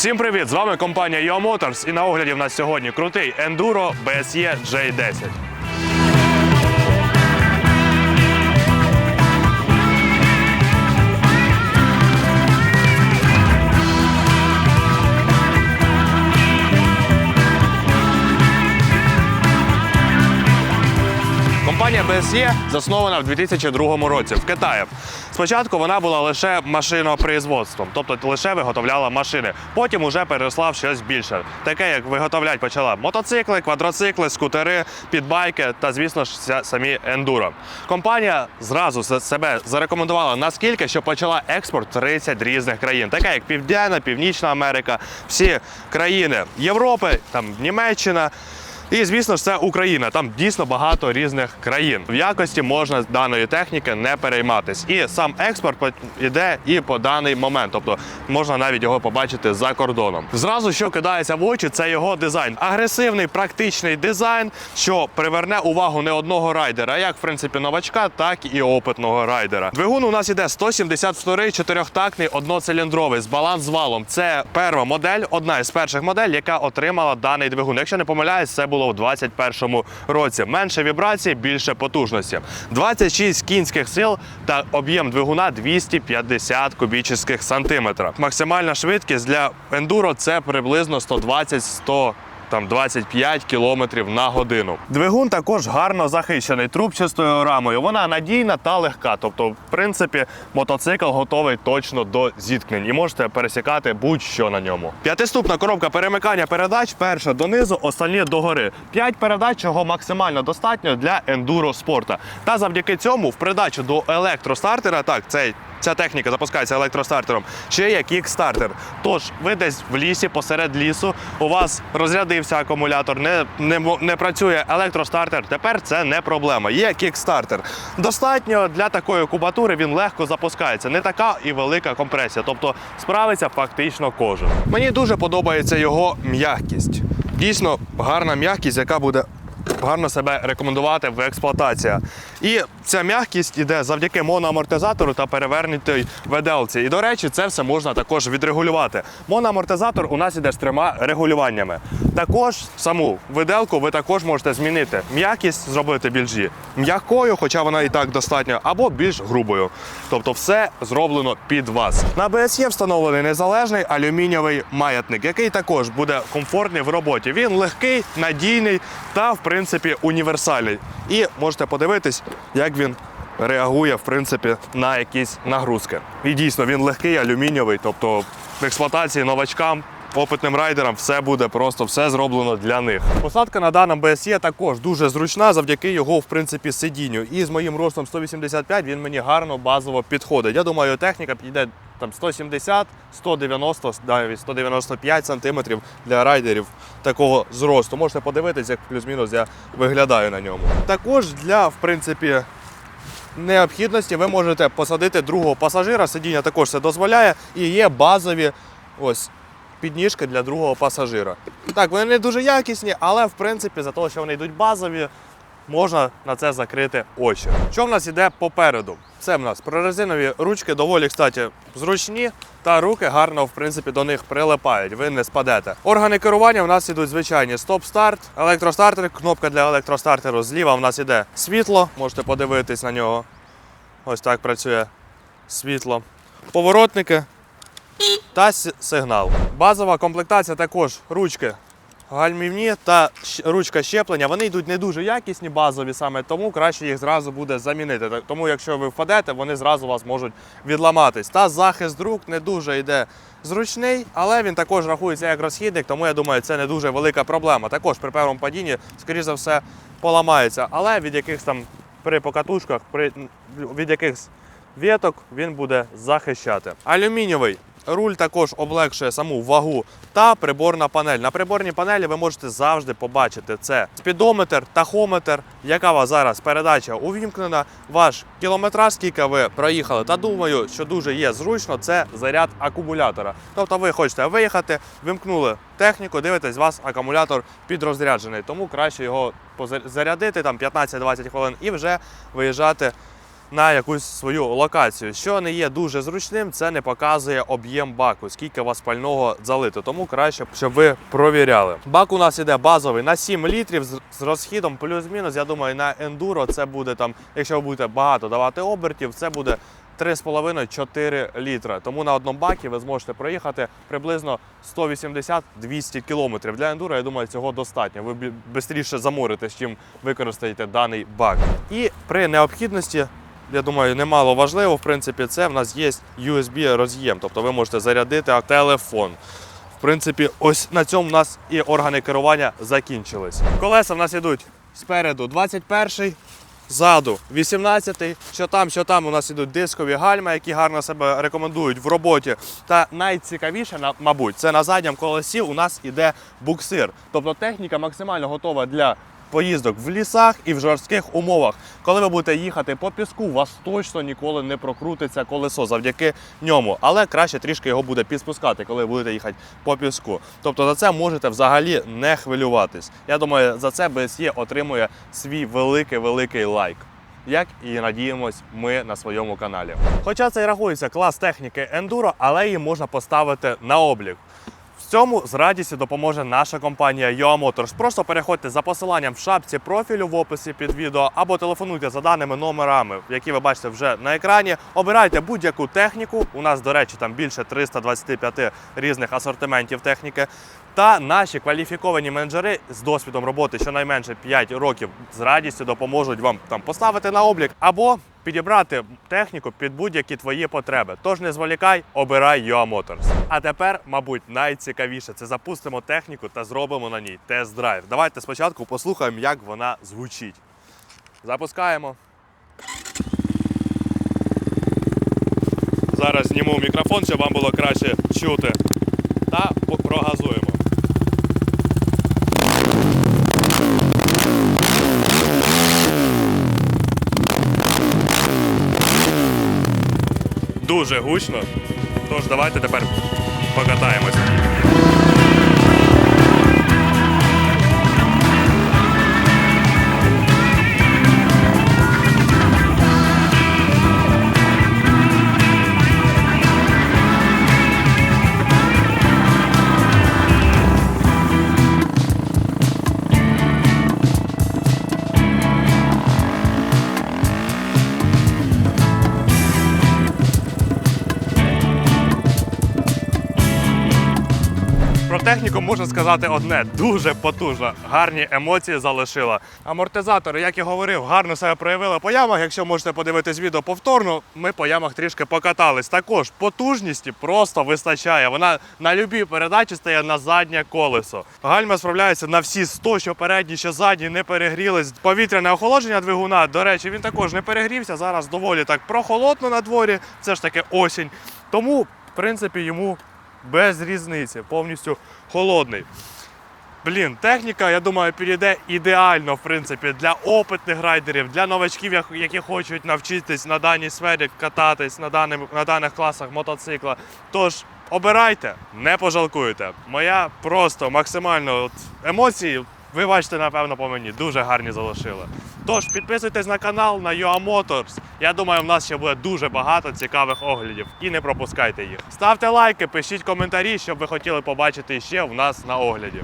Всім привіт! З вами компанія Yo Motors і на огляді в нас сьогодні крутий Enduro BSE J10. Компанія BSE заснована в 2002 році в Китаї. Спочатку вона була лише машинопроизводством, тобто лише виготовляла машини. Потім уже переросла в щось більше, таке як виготовлять почала мотоцикли, квадроцикли, скутери, підбайки та, звісно ж, самі ендуро. Компанія зразу себе зарекомендувала наскільки, що почала експорт в 30 різних країн, таке як Південна, Північна Америка, всі країни Європи, там Німеччина. І звісно ж, це Україна. Там дійсно багато різних країн. В якості можна даної техніки не перейматись. І сам експорт по- іде і по даний момент. Тобто можна навіть його побачити за кордоном. Зразу що кидається в очі, це його дизайн. Агресивний, практичний дизайн, що приверне увагу не одного райдера, як в принципі новачка, так і опитного райдера. Двигун у нас іде 172 чотирьохтактний одноциліндровий з баланс-валом. Це перша модель, одна із перших модель, яка отримала даний двигун. Якщо не помиляюсь, це було в 2021 році. Менше вібрацій, більше потужності. 26 кінських сил та об'єм двигуна 250 кубічних сантиметрів. Максимальна швидкість для ендуро це приблизно 120-100 там 25 кілометрів на годину. Двигун також гарно захищений трубчастою рамою. Вона надійна та легка. Тобто, в принципі, мотоцикл готовий точно до зіткнень і можете пересікати будь-що на ньому. П'ятиступна коробка перемикання передач. Перша донизу, останні догори. П'ять передач, чого максимально достатньо для ендуро спорта. Та завдяки цьому в придачу до електростартера, так, цей Ця техніка запускається електростартером. Ще є кікстартер. Тож ви десь в лісі, посеред лісу, у вас розрядився акумулятор, не, не, не працює електростартер. Тепер це не проблема. Є кікстартер. Достатньо для такої кубатури він легко запускається. Не така і велика компресія. Тобто справиться фактично кожен. Мені дуже подобається його м'якість. Дійсно гарна м'якість, яка буде гарно себе рекомендувати в експлуатації. І ця м'якість іде завдяки моноамортизатору та перевернутій веделці. І до речі, це все можна також відрегулювати. Моноамортизатор у нас іде з трьома регулюваннями. Також саму виделку ви також можете змінити. М'якість зробити більш м'якою, хоча вона і так достатньо, або більш грубою. Тобто все зроблено під вас. На BSE встановлений незалежний алюмінієвий маятник, який також буде комфортний в роботі. Він легкий, надійний та, в принципі, універсальний. І можете подивитись, як він реагує в принципі на якісь нагрузки. І дійсно він легкий, алюмінієвий, тобто в експлуатації новачкам. Опитним райдерам все буде просто все зроблено для них. Посадка на даному BSE також дуже зручна завдяки його, в принципі, сидінню. І з моїм ростом 185 він мені гарно базово підходить. Я думаю, техніка підійде там 170, 190, навіть 195 сантиметрів для райдерів такого зросту. Можете подивитись, як плюс-мінус я виглядаю на ньому. Також для, в принципі, необхідності ви можете посадити другого пасажира. Сидіння також це дозволяє. І є базові ось підніжки для другого пасажира. Так, вони не дуже якісні, але в принципі, за те, що вони йдуть базові, можна на це закрити очі. Що в нас іде попереду? Це в нас прорезинові ручки доволі, кстати, зручні, та руки гарно, в принципі, до них прилипають, ви не спадете. Органи керування в нас ідуть звичайні стоп-старт, електростартер, кнопка для електростартеру. Зліва в нас іде світло, можете подивитись на нього. Ось так працює світло. Поворотники та сигнал. Базова комплектація також ручки гальмівні та ручка щеплення. Вони йдуть не дуже якісні, базові саме, тому краще їх зразу буде замінити. Тому якщо ви впадете, вони зразу вас можуть відламатись. Та захист рук не дуже йде зручний, але він також рахується як розхідник, тому я думаю, це не дуже велика проблема. Також при першому падінні, скоріш за все, поламається. Але від якихось там при покатушках, при від якихось віток він буде захищати. Алюмінієвий руль також облегшує саму вагу та приборна панель. На приборній панелі ви можете завжди побачити це спідометр, тахометр, яка у вас зараз передача увімкнена, ваш кілометраж, скільки ви проїхали. Та думаю, що дуже є зручно, це заряд акумулятора. Тобто ви хочете виїхати, вимкнули техніку, дивитесь, у вас акумулятор підрозряджений, тому краще його зарядити там 15-20 хвилин і вже виїжджати на якусь свою локацію. Що не є дуже зручним, це не показує об'єм баку, скільки у вас пального залито. Тому краще, щоб ви провіряли. Бак у нас іде базовий на 7 літрів з- розхідом плюс-мінус. Я думаю, на ендуро це буде там, якщо ви будете багато давати обертів, це буде 3,5-4 літра. Тому на одному бакі ви зможете проїхати приблизно 180-200 кілометрів. Для ендуро, я думаю, цього достатньо. Ви швидше заморитесь, чим використаєте даний бак. І при необхідності. Я думаю, немало важливо, в принципі, це в нас є USB роз'єм, тобто ви можете зарядити телефон. В принципі, ось на цьому в нас і органи керування закінчились. Колеса в нас йдуть спереду 21-й, ззаду 18-й. Що там, що там у нас ідуть дискові гальма, які гарно себе рекомендують в роботі. Та найцікавіше, мабуть, це на задньому колесі у нас іде буксир. Тобто техніка максимально готова для поїздок в лісах і в жорстких умовах. Коли ви будете їхати по піску, у вас точно ніколи не прокрутиться колесо завдяки ньому. Але краще трішки його буде підспускати, коли будете їхати по піску. Тобто за це можете взагалі не хвилюватись. Я думаю, за це BSE отримує свій великий-великий лайк. Як і надіємось ми на своєму каналі. Хоча це і рахується клас техніки ендуро, але її можна поставити на облік. Цьому з радістю допоможе наша компанія UA Motors. Просто переходьте за посиланням в шапці профілю в описі під відео або телефонуйте за даними номерами, які ви бачите вже на екрані. Обирайте будь-яку техніку. У нас, до речі, там більше 325 різних асортиментів техніки. Та наші кваліфіковані менеджери з досвідом роботи щонайменше 5 років з радістю допоможуть вам там поставити на облік або підібрати техніку під будь-які твої потреби. Тож не зволікай, обирай UA Motors. А тепер, мабуть, найцікавіше це запустимо техніку та зробимо на ній тест-драйв. Давайте спочатку послухаємо, як вона звучить. Запускаємо. Зараз зніму мікрофон, щоб вам було краще чути. Та прогазуємо. Дуже гучно. Тож давайте тепер покатаємося. Можна сказати одне: дуже потужна. Гарні емоції залишила. Амортизатори, як і говорив, гарно себе проявили по ямах. Якщо можете подивитись відео повторно, ми по ямах трішки покатались. Також потужності просто вистачає. Вона на любій передачі стає на заднє колесо. Гальма справляється на всі 100, що передні, що задні не перегрілись. Повітряне охолодження двигуна. До речі, він також не перегрівся. Зараз доволі так прохолодно на дворі. Це ж таки осінь. Тому, в принципі, йому без різниці, повністю холодний. Блін, техніка, я думаю, підійде ідеально, в принципі, для опитних райдерів, для новачків, які хочуть навчитись на даній сфері кататись на, даним, на даних класах мотоцикла. Тож обирайте, не пожалкуєте. Моя просто максимально от, емоції, ви бачите, напевно, по мені, дуже гарні залишили. Тож підписуйтесь на канал на UA Motors. Я думаю, в нас ще буде дуже багато цікавих оглядів. І не пропускайте їх. Ставте лайки, пишіть коментарі, що ви хотіли побачити ще в нас на огляді.